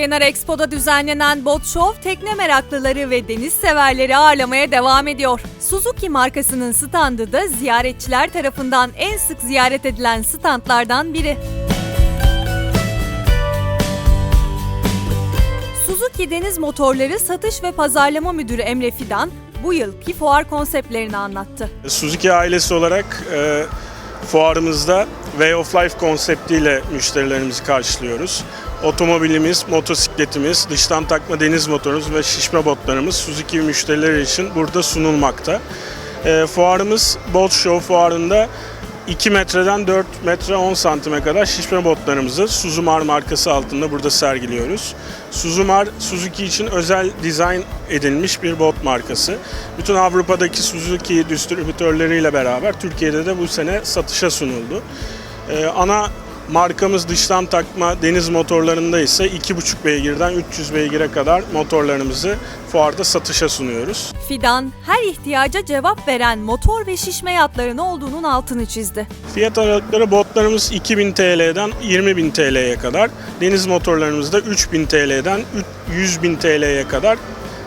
Kenar Expo'da düzenlenen Bot Show tekne meraklıları ve deniz severleri ağırlamaya devam ediyor. Suzuki markasının standı da ziyaretçiler tarafından en sık ziyaret edilen standlardan biri. Suzuki Deniz Motorları Satış ve Pazarlama Müdürü Emre Fidan bu yılki fuar konseptlerini anlattı. Suzuki ailesi olarak e, fuarımızda Way of Life konseptiyle müşterilerimizi karşılıyoruz. Otomobilimiz, motosikletimiz, dıştan takma deniz motorumuz ve şişme botlarımız Suzuki müşterileri için burada sunulmakta. E, fuarımız Boat Show fuarında 2 metreden 4 metre 10 santime kadar şişme botlarımızı Suzumar markası altında burada sergiliyoruz. Suzumar, Suzuki için özel dizayn edilmiş bir bot markası. Bütün Avrupa'daki Suzuki distribütörleriyle beraber Türkiye'de de bu sene satışa sunuldu. Ee, ana markamız dıştan takma deniz motorlarında ise 2,5 beygirden 300 beygire kadar motorlarımızı fuarda satışa sunuyoruz. Fidan her ihtiyaca cevap veren motor ve şişme yatların olduğunun altını çizdi. Fiyat aralıkları botlarımız 2000 TL'den 20.000 TL'ye kadar, deniz motorlarımızda 3000 TL'den 100.000 TL'ye kadar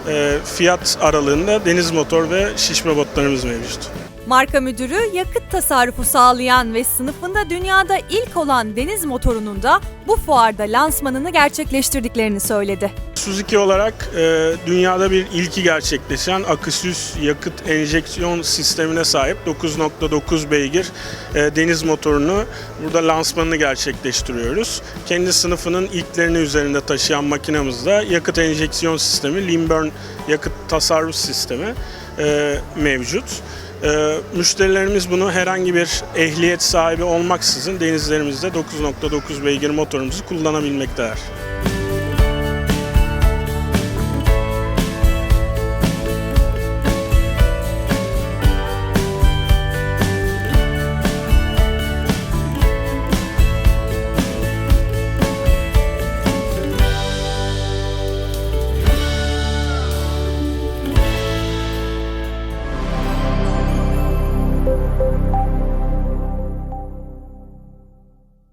e, fiyat aralığında deniz motor ve şişme botlarımız mevcut. Marka müdürü yakıt tasarrufu sağlayan ve sınıfında dünyada ilk olan deniz motorunun da bu fuarda lansmanını gerçekleştirdiklerini söyledi. Suzuki olarak e, dünyada bir ilki gerçekleşen aküsüz yakıt enjeksiyon sistemine sahip 9.9 beygir e, deniz motorunu burada lansmanını gerçekleştiriyoruz. Kendi sınıfının ilklerini üzerinde taşıyan makinamızda yakıt enjeksiyon sistemi, lean burn yakıt tasarruf sistemi e, mevcut. E, müşterilerimiz bunu herhangi bir ehliyet sahibi olmaksızın denizlerimizde 9.9 beygir motorumuzu kullanabilmektedir.